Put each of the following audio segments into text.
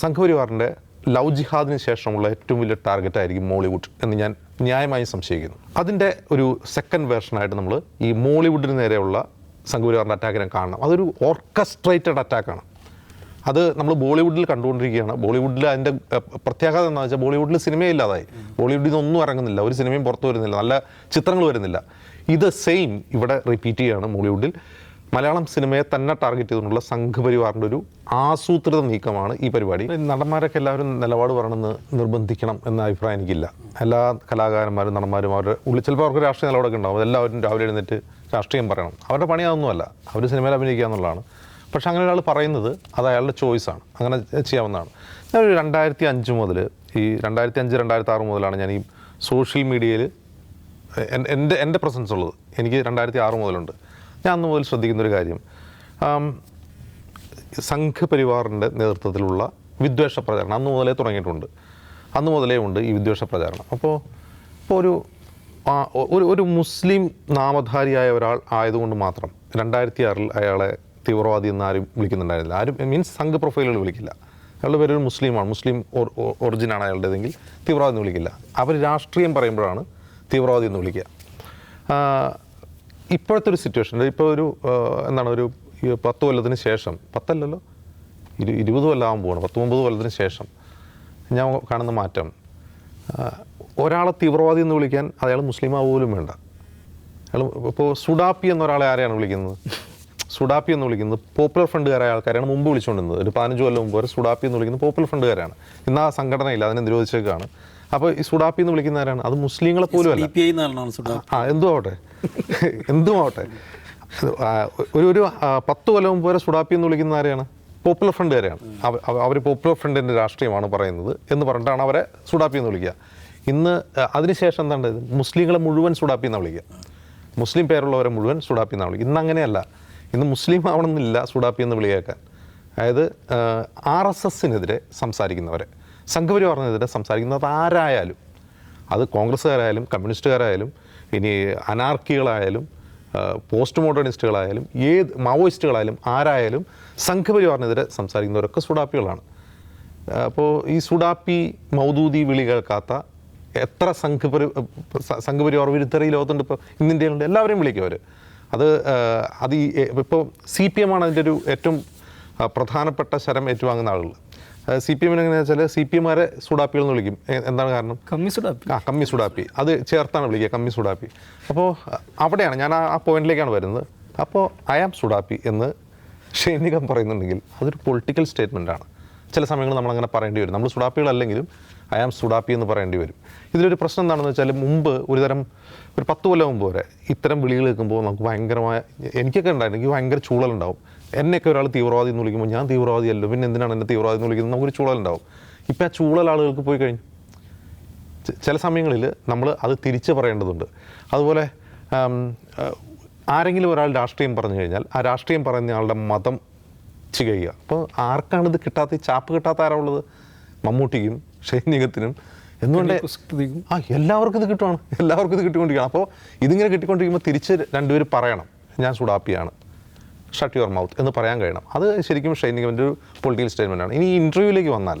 സംഘപരിവാറിന്റെ ലവ് ജിഹാദിന് ശേഷമുള്ള ഏറ്റവും വലിയ ടാർഗറ്റ് ആയിരിക്കും മോളിവുഡ് എന്ന് ഞാൻ ന്യായമായും സംശയിക്കുന്നു. അതിന്റെ ഒരു സെക്കൻഡ് വേർഷനായിട്ട് നമ്മൾ ഈ മോളിവുഡിന് നേരെയുള്ള സംഘപരിവാറിന്റെ അറ്റാക്കിനെ കാണണം. അതൊരു ഓർക്കസ്ട്രേറ്റഡ് അറ്റാക്കാണ് അത് നമ്മൾ ബോളിവുഡിൽ കണ്ടുകൊണ്ടിരിക്കുകയാണ്. ബോളിവുഡിൽ അതിന്റെ പ്രത്യാഘാതം എന്താണെന്ന് വെച്ചാൽ ബോളിവുഡിൽ സിനിമയില്ലാതായി ബോളിവുഡിൽ നിന്നൊന്നും ഇറങ്ങുന്നില്ല. ഒരു സിനിമയും പുറത്തു വരുന്നില്ല. നല്ല ചിത്രങ്ങൾ വരുന്നില്ല. ഇത് സെയിം ഇവിടെ റിപ്പീറ്റ് ചെയ്യുകയാണ് മോളിവുഡിൽ. മലയാളം സിനിമയെ തന്നെ ടാർഗറ്റ് ചെയ്തുകൊണ്ടുള്ള സംഘപരിവാറിന്റെ ഒരു ആസൂത്രിത നീക്കമാണ് ഈ പരിപാടി. നടന്മാരൊക്കെ എല്ലാവരും നിലപാട് പറയണമെന്ന് നിർബന്ധിക്കണം എന്ന അഭിപ്രായം എനിക്കില്ല. എല്ലാ കലാകാരന്മാരും നടന്മാരും അവരുടെ ഉള്ളിൽ ചിലപ്പോൾ അവർക്ക് രാഷ്ട്രീയ നിലപാടൊക്കെ ഉണ്ടാവും. എല്ലാവരും രാവിലെ എഴുന്നേറ്റ് രാഷ്ട്രീയം പറയണം. അവരുടെ പണി അതൊന്നുമല്ല. അവർ സിനിമയിൽ അഭിനയിക്കുക എന്നുള്ളതാണ്. പക്ഷെ അങ്ങനെ ഒരാൾ പറയുന്നത് അത് അയാളുടെ ചോയ്സാണ് അങ്ങനെ ചെയ്യാവുന്നതാണ്. ഞാൻ രണ്ടായിരത്തി അഞ്ച് മുതൽ ഈ രണ്ടായിരത്തി അഞ്ച് രണ്ടായിരത്തി ആറ് മുതലാണ് ഞാൻ ഈ സോഷ്യൽ മീഡിയയിൽ എന്റെ എന്റെ പ്രസൻസ് ഉള്ളത്. എനിക്ക് രണ്ടായിരത്തി ആറ് മുതലുണ്ട്. ഞാൻ അന്ന് മുതൽ ശ്രദ്ധിക്കുന്നൊരു കാര്യം. സംഘപരിവാറിന്റെ നേതൃത്വത്തിലുള്ള വിദ്വേഷ പ്രചാരണം അന്ന് മുതലേ തുടങ്ങിയിട്ടുണ്ട്. അന്ന് മുതലേ ഉണ്ട് ഈ വിദ്വേഷ പ്രചാരണം. അപ്പോൾ ഇപ്പോൾ ഒരു ഒരു ഒരു മുസ്ലിം നാമധാരിയായ ഒരാൾ ആയതുകൊണ്ട് മാത്രം രണ്ടായിരത്തി ആറിൽ അയാളെ തീവ്രവാദി എന്ന് ആരും വിളിക്കുന്നുണ്ടായിരുന്നില്ല. ആരും മീൻസ് സംഘ പ്രൊഫൈലുകൾ വിളിക്കില്ല. അയാളുടെ പേര് ഒരു മുസ്ലിമാണ്. മുസ്ലിം ഒറിജിനാണ് അയാളുടേതെങ്കിൽ തീവ്രവാദി എന്ന് വിളിക്കില്ല. അവർ രാഷ്ട്രീയം പറയുമ്പോഴാണ് തീവ്രവാദി എന്ന് വിളിക്കുക. ഇപ്പോഴത്തെ ഒരു സിറ്റുവേഷൻ ഇപ്പോൾ ഒരു എന്താണ് ഒരു പത്ത് കൊല്ലത്തിന് ശേഷം പത്തല്ലല്ലോ? ഇരു ഇരുപത് കൊല്ലം ആകാൻ പോവാണ് പത്ത് ഒമ്പത് കൊല്ലത്തിന് ശേഷം ഞാൻ കാണുന്ന മാറ്റം ഒരാളെ തീവ്രവാദി എന്ന് വിളിക്കാൻ അയാൾ മുസ്ലിം പോലും വേണ്ട. അയാൾ ഇപ്പോൾ സുഡാപ്പി എന്നൊരാളെ ആരെയാണ് വിളിക്കുന്നത്? സുഡാപ്പി എന്ന് വിളിക്കുന്നത് പോപ്പുലർ ഫ്രണ്ടുകാരായ ആൾക്കാരാണ് മുമ്പ് വിളിച്ചുകൊണ്ടിരുന്നത്. ഒരു പതിനഞ്ച് കൊല്ലം മുമ്പ് വരെ സുഡാപ്പി എന്ന് വിളിക്കുന്നത് പോപ്പുലർ ഫ്രണ്ടുകാരാണ്. ഇന്ന് ആ സംഘടനയില്ല അതിനെ നിരോധിച്ചേക്കാണ്. അപ്പോൾ ഈ സുഡാപ്പി എന്ന് വിളിക്കുന്ന ആരാണ്? അത് മുസ്ലിങ്ങളെ പോലും അല്ല ആ എന്തും ആവട്ടെ. എന്തും ആവട്ടെ. ഒരു ഒരു പത്ത് കൊല്ലം മുമ്പ് വരെ സുഡാപ്പി എന്ന് വിളിക്കുന്ന ആരെയാണ്? പോപ്പുലർ ഫ്രണ്ട് വരെയാണ് അവർ പോപ്പുലർ ഫ്രണ്ടിന്റെ രാഷ്ട്രീയമാണ് പറയുന്നത് എന്ന് പറഞ്ഞിട്ടാണ് അവരെ സുഡാപ്പി എന്ന് വിളിക്കുക. ഇന്ന് അതിനുശേഷം എന്താണ്? മുസ്ലിങ്ങളെ മുഴുവൻ സുഡാപ്പി എന്നാണ് വിളിക്കുക. മുസ്ലിം പേരുള്ളവരെ മുഴുവൻ സുഡാപ്പി എന്നാണ് വിളിക്കുക. ഇന്ന് അങ്ങനെയല്ല. ഇന്ന് മുസ്ലിം ആവണമെന്നില്ല സുഡാപ്പി എന്ന് വിളിയേക്കാൻ. അതായത് ആർ എസ് എസിനെതിരെ സംസാരിക്കുന്നവരെ. സംഘപരിവാറിനെതിരെ സംസാരിക്കുന്നത് ആരായാലും അത് കോൺഗ്രസ്സുകാരായാലും കമ്മ്യൂണിസ്റ്റുകാരായാലും ഇനി അനാർക്കികളായാലും പോസ്റ്റ് മോഡേണിസ്റ്റുകളായാലും ഏത് മാവോയിസ്റ്റുകളായാലും ആരായാലും സംഘപരിവാറിനെതിരെ സംസാരിക്കുന്നവരൊക്കെ സുഡാപ്പികളാണ്. അപ്പോൾ ഈ സുഡാപ്പി മൗദൂദി വിളി കേൾക്കാത്ത എത്ര സംഘപരി സംഘപരിവാർ വിരുദ്ധർ ഈ ലോകത്തുണ്ട്. ഇപ്പോൾ ഇന്ന് ഇന്ത്യയിലുണ്ട് എല്ലാവരെയും വിളിക്കും അവർ അത് അത് ഇപ്പോൾ സി പി എം ആണ് അതിന്റെ ഒരു ഏറ്റവും പ്രധാനപ്പെട്ട ശരം ഏറ്റുവാങ്ങുന്ന ആളുകൾ സി പി എമ്മിന് എങ്ങനെയാണെന്ന് വെച്ചാൽ സി പി എമ്മാരെ സുഡാപ്പികൾ എന്ന് വിളിക്കും. എന്താണ് കാരണം? കമ്മി സുഡാപ്പി. ആ കമ്മി സുഡാപ്പി. അത് ചേർത്താണ് വിളിക്കുക കമ്മി സുഡാപ്പി. അപ്പോൾ അവിടെയാണ് ഞാൻ ആ പോയിന്റിലേക്കാണ് വരുന്നത്. അപ്പോൾ ഐ ആം സുഡാപ്പി എന്ന് ഷൈനികം പറയുന്നുണ്ടെങ്കിൽ അതൊരു പൊളിറ്റിക്കൽ സ്റ്റേറ്റ്മെന്റ് ആണ്. ചില സമയങ്ങളിൽ നമ്മൾ അങ്ങനെ പറയേണ്ടി വരും. നമ്മൾ സുഡാപ്പികളല്ലെങ്കിലും ഐ ആം സുഡാപ്പി എന്ന് പറയേണ്ടി വരും. ഇതിലൊരു പ്രശ്നം എന്താണെന്ന് വെച്ചാൽ മുമ്പ് ഒരുതരം ഒരു പത്ത് കൊല്ലം മുമ്പ് വരെ ഇത്തരം വിളികൾ കേൾക്കുമ്പോൾ നമുക്ക് ഭയങ്കരമായ എനിക്കൊക്കെ ഉണ്ടായിരുന്നു എനിക്ക് ഭയങ്കര ചൂളലുണ്ടാവും. എന്നെയൊക്കെ ഒരാൾ തീവ്രവാദി എന്ന് വിളിക്കുമ്പോൾ ഞാൻ തീവ്രവാദിയല്ലോ. പിന്നെ എന്തിനാണ് എന്നെ തീവ്രവാദി എന്ന് വിളിക്കുന്നത്? നമുക്കൊരു ചൂളലുണ്ടാവും. ഇപ്പം ആ ചൂളൽ ആളുകൾക്ക് പോയി കഴിഞ്ഞു. ചില സമയങ്ങളിൽ നമ്മൾ അത് തിരിച്ച് പറയേണ്ടതുണ്ട്. അതുപോലെ ആരെങ്കിലും ഒരാൾ രാഷ്ട്രീയം പറഞ്ഞു കഴിഞ്ഞാൽ ആ രാഷ്ട്രീയം പറയുന്ന ആളുടെ മതം ചെയ്യുക. അപ്പോൾ ആർക്കാണ് ഇത് കിട്ടാത്ത? ചാപ്പ് കിട്ടാത്ത ആരാ ഉള്ളത്? മമ്മൂട്ടിക്കും ഷൈനികത്തിനും എന്തുകൊണ്ട്? ആ എല്ലാവർക്കും ഇത് കിട്ടുവാണ്. എല്ലാവർക്കും ഇത് കിട്ടിക്കൊണ്ടിരിക്കുകയാണ്. അപ്പോൾ ഇതിങ്ങനെ കിട്ടിക്കൊണ്ടിരിക്കുമ്പോൾ തിരിച്ച് രണ്ടുപേരും പറയണം. ഞാൻ സുഡാപ്പിയാണ് ഷട്ട് യുവർ മൗത്ത് എന്ന് പറയാൻ കഴിയണം. അത് ശരിക്കും ഷൈനികന്റെ ഒരു പൊളിറ്റിക്കൽ സ്റ്റേറ്റ്മെന്റ് ആണ്. ഇനി ഈ ഇന്റർവ്യൂവിലേക്ക് വന്നാൽ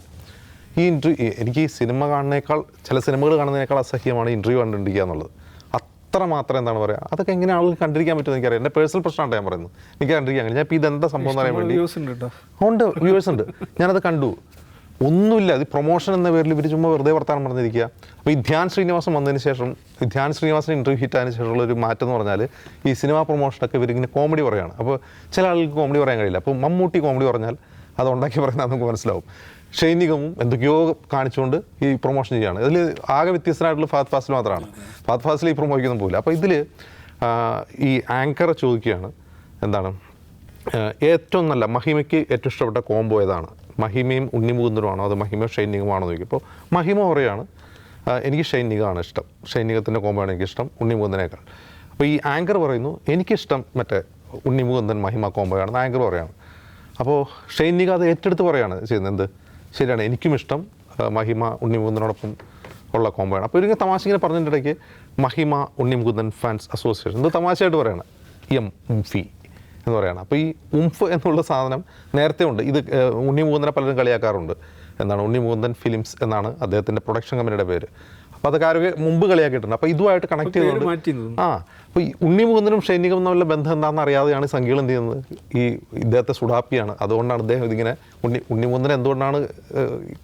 ഈ ഇന്റർവ്യൂ എനിക്ക് ഈ സിനിമ കാണുന്നേക്കാൾ ചില സിനിമകൾ കാണുന്നതിനേക്കാൾ അസഹ്യമാണ് ഇന്റർവ്യൂ കണ്ടിരിക്കുക എന്നുള്ളത്. അത്ര മാത്രം എന്താണ് പറയുക അതൊക്കെ എങ്ങനെ ആളുകൾ കണ്ടിരിക്കാൻ പറ്റുമെന്ന് എനിക്കറിയാം. എന്റെ പേഴ്സണൽ പ്രശ്നമാണ് ഞാൻ പറയുന്നത്. എനിക്ക് കണ്ടിരിക്കാൻ കഴിയും ഞാൻ ഇപ്പോൾ ഇതെന്താ സംഭവം എന്ന് പറയാൻ വേണ്ടി ഉണ്ട് വ്യൂവേഴ്സ് ഉണ്ട്. ഞാനത് കണ്ടു. ഒന്നുമില്ല. ഇത് പ്രൊമോഷൻ എന്ന പേരിൽ ഇവർ ചുമ്മാ വെറുതെ വർത്താനം പറഞ്ഞിരിക്കുക അപ്പോൾ ഈ ധ്യാൻ ശ്രീനിവാസൻ വന്നതിന് ശേഷം ഈ ധ്യാൻ ശ്രീനിവാസൻ ഇന്റർവ്യൂ ഹിറ്റ് ആയതിനു ശേഷമുള്ള ഒരു മാറ്റം എന്ന് പറഞ്ഞാൽ ഈ സിനിമാ പ്രൊമോഷനൊക്കെ ഇവരിങ്ങനെ കോമഡി പറയുകയാണ് അപ്പോൾ ചില ആൾക്ക് കോമഡി പറയാൻ കഴിയില്ല. അപ്പോൾ മമ്മൂട്ടി കോമഡി പറഞ്ഞാൽ അത് ഉണ്ടാക്കി പറയുന്നത് നമുക്ക് മനസ്സിലാവും. ഷൈനികവും എന്തൊക്കെയോ കാണിച്ചുകൊണ്ട് ഈ പ്രൊമോഷൻ ചെയ്യുകയാണ് ഇതിൽ ആകെ വ്യത്യസ്തനായിട്ടുള്ള ഫാത് ഫാസിൽ മാത്രമാണ്. ഫാത് ഫാസിൽ ഈ പ്രൊമോയ്ക്കൊന്നും പോകില്ല അപ്പോൾ ഇതിൽ ഈ ആങ്കർ ചോദിക്കുകയാണ്. എന്താണ്? ഏറ്റവും നല്ല മഹിമയ്ക്ക് ഏറ്റവും ഇഷ്ടപ്പെട്ട കോംബോ ഏതാണ്? മഹിമയും ഉണ്ണിമുകുന്ദനുമാണോ അത് മഹിമ ഷൈനികമാണോ എന്ന് ചോദിക്കും അപ്പോൾ മഹിമ പറയാണ് എനിക്ക് ഷൈനികമാണ് ഇഷ്ടം. ഷൈനികത്തിന്റെ കോമ്പാണ് എനിക്ക് എനിക്കിഷ്ടം ഉണ്ണിമുകുന്ദനേക്കാൾ. അപ്പോൾ ഈ ആങ്കർ പറയുന്നു എനിക്കിഷ്ടം മറ്റേ ഉണ്ണിമുകുന്ദൻ മഹിമ കോംബോയാണെന്ന് ആങ്കർ പറയാണ് അപ്പോൾ ഷൈനിക അത് ഏറ്റെടുത്ത് പറയാണ് ചെയ്യുന്നത് എന്ത്? ശരിയാണ് എനിക്കും ഇഷ്ടം മഹിമ ഉണ്ണിമുകുന്ദനോടൊപ്പം ഉള്ള കോംബോയാണ് അപ്പോൾ ഇങ്ങനെ തമാശ ഇങ്ങനെ പറഞ്ഞതിന്റെ ഇടയ്ക്ക് മഹിമ ഉണ്ണിമുകുന്ദൻ ഫാൻസ് അസോസിയേഷൻ ഇത് തമാശയായിട്ട് പറയണം എം ഫി. എന്ന് പറയുന്നത് അപ്പോൾ ഈ ഉംഫ് എന്നുള്ള സാധനം നേരത്തെ ഉണ്ട്. ഇത് ഉണ്ണി മുകുന്ദനെ പലരും കളിയാക്കാറുണ്ട്. എന്താണ്? ഉണ്ണി മുകുന്ദൻ ഫിലിംസ് എന്നാണ് അദ്ദേഹത്തിന്റെ പ്രൊഡക്ഷൻ കമ്പനിയുടെ പേര്. അപ്പോൾ അതൊക്കെ ആരൊക്കെ മുമ്പ് കളിയാക്കിയിട്ടുണ്ട്. അപ്പോൾ ഇതുമായിട്ട് കണക്ട് ചെയ്തുകൊണ്ട്. ആ അപ്പോൾ ഈ ഉണ്ണി മുകുന്ദനും ഷൈനികം തമ്മിലുള്ള ബന്ധം എന്താണെന്ന് അറിയാതെയാണ് സംഗീതം എന്ത് ചെയ്യുന്നത്? ഈ ഇദ്ദേഹത്തെ സുഡാപ്പിയാണ്. അതുകൊണ്ടാണ് അദ്ദേഹം ഇതിങ്ങനെ ഉണ്ണി ഉണ്ണി മുകുന്ദൻ എന്തുകൊണ്ടാണ്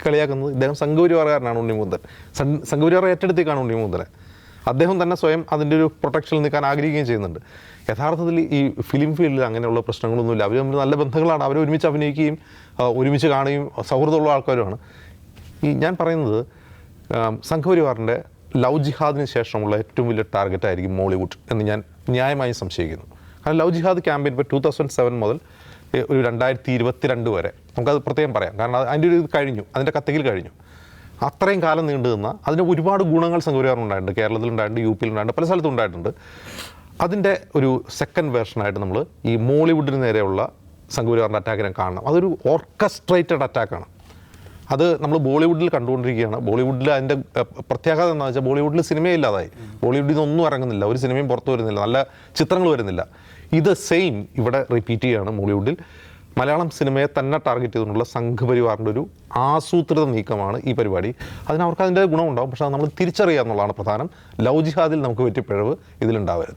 കളിയാക്കുന്നത്? ഇദ്ദേഹം സംഘപരിവാറുകാരനാണ് ഉണ്ണി മുകുന്ദൻ. സംഘപരിവാറ സംഘപരിവാർ ഏറ്റെടുത്തേക്കാണ് ഉണ്ണി മുകുന്ദനെ. അദ്ദേഹം തന്നെ സ്വയം അതിന്റെ ഒരു പ്രൊട്ടക്ഷനിൽ നിൽക്കാൻ ആഗ്രഹിക്കുകയും ചെയ്യുന്നുണ്ട്. യഥാർത്ഥത്തിൽ ഈ ഫിലിം ഫീൽഡിൽ അങ്ങനെയുള്ള പ്രശ്നങ്ങളൊന്നുമില്ല. അവർ തമ്മിൽ നല്ല ബന്ധങ്ങളാണ്. അവർ ഒരുമിച്ച് അഭിനയിക്കുകയും ഒരുമിച്ച് കാണുകയും സൗഹൃദമുള്ള ആൾക്കാരുമാണ്. ഈ ഞാൻ പറയുന്നത് സംഘപരിവാറിന്റെ ലവ് ജിഹാദിന് ശേഷമുള്ള ഏറ്റവും വലിയ ടാർഗറ്റ് ആയിരിക്കും മോളിവുഡ് എന്ന് ഞാൻ ന്യായമായി സംശയിക്കുന്നു. കാരണം ലവ് ജിഹാദ് ക്യാമ്പയിൻ ഇപ്പോൾ ടു തൗസൻഡ് സെവൻ മുതൽ ഒരു രണ്ടായിരത്തി ഇരുപത്തിരണ്ട് വരെ നമുക്കത് പ്രത്യേകം പറയാം. കാരണം അത് അതിന്റെ ഒരു കഴിഞ്ഞു. അതിന്റെ കത്തകിൽ കഴിഞ്ഞു. അത്രയും കാലം നീണ്ടു നിന്ന അതിന് ഒരുപാട് ഗുണങ്ങൾ സംഘപരിവാറിനുണ്ടായിട്ടുണ്ട്. കേരളത്തിലുണ്ടായിട്ടുണ്ട് യു പിയിലുണ്ടായിട്ടുണ്ട് പല സ്ഥലത്തും ഉണ്ടായിട്ടുണ്ട്. അതിന്റെ ഒരു സെക്കൻഡ് വേർഷനായിട്ട് നമ്മൾ ഈ മോളിവുഡിന് നേരെയുള്ള സംഘപരിവാറിന്റെ അറ്റാക്കിനെ കാണണം. അതൊരു ഓർക്കസ്ട്രേറ്റഡ് അറ്റാക്കാണ് അത് നമ്മൾ ബോളിവുഡിൽ കണ്ടുകൊണ്ടിരിക്കുകയാണ്. ബോളിവുഡിൽ അതിന്റെ പ്രത്യേകത എന്താണെന്ന് വെച്ചാൽ ബോളിവുഡിൽ സിനിമയില്ലാതായി ബോളിവുഡിൽ നിന്നൊന്നും ഇറങ്ങുന്നില്ല. ഒരു സിനിമയും പുറത്തു വരുന്നില്ല. നല്ല ചിത്രങ്ങൾ വരുന്നില്ല. ഇത് സെയിം ഇവിടെ റിപ്പീറ്റ് ചെയ്യുകയാണ് ബോളിവുഡിൽ മലയാളം സിനിമയെ തന്നെ ടാർഗറ്റ് ചെയ്തുകൊണ്ടുള്ള സംഘപരിവാറിന്റെ ഒരു ആസൂത്രിത നീക്കമാണ് ഈ പരിപാടി. അതിന് അവർക്ക് അതിന്റെ ഗുണമുണ്ടാകും പക്ഷേ അത് നമ്മൾ തിരിച്ചറിയുക എന്നുള്ളതാണ് പ്രധാനം. ലവ് ജിഹാദിൽ നമുക്ക് പറ്റിയ പിഴവ് ഇതിലുണ്ടാവരുത്.